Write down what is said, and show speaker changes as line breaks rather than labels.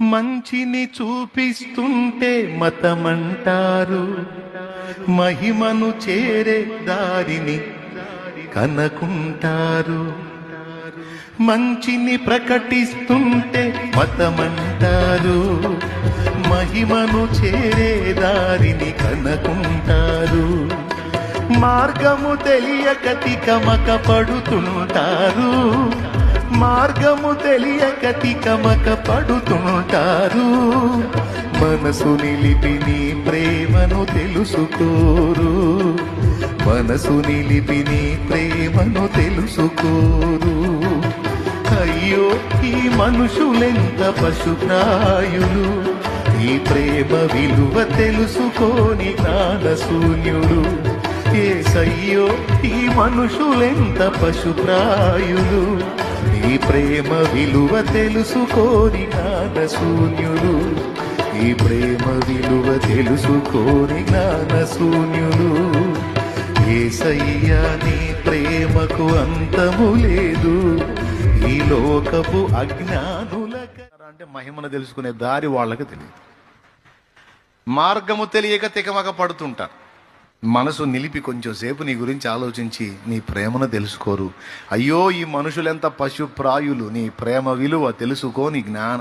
మంచిని చూపిస్తుంటే మతమంటారు. మహిమను చేరే దారిని కనకుంటారు. మంచిని ప్రకటిస్తుంటే మతమంటారు. మహిమను చేరే దారిని కనకుంటారు. మార్గము తెలియక తికమక పడుతుంటారు. మార్గము తెలియక తికమక పడుతుంటారు. మనసు నిలిపి నీ ప్రేమను తెలుసుకోరు. మనసు నిలిపి నీ ప్రేమను తెలుసుకోరు. అయ్యో ఈ మనుషులెంత పశుప్రాయులు? ఈ ప్రేమ విలువ తెలుసుకోని జ్ఞానశూన్యుడు ఏసయ్యో ఈ మనుషులెంత పశుప్రాయులు? ఈ ప్రేమ విలువ తెలుసుకోని జ్ఞానశూన్యుడు ఈ ప్రేమ విలువ తెలుసుకోని జ్ఞానశూన్యుడు ఏసయ్యా నీ ప్రేమకు అంతము లేదు. ఈ లోకపు అజ్ఞానులక అంటే మహిమను తెలుసుకునే దారి వాళ్ళకి తెలియదు. మార్గము తెలియక తికమక పడుతుంటారు. మనసు నిలిపి కొంచెం సేపు నీ గురించి ఆలోచించి నీ ప్రేమను తెలుసుకోరు. అయ్యో ఈ మనుషులెంత పశుప్రాయులు. నీ ప్రేమ విలువ తెలుసుకోని జ్ఞాన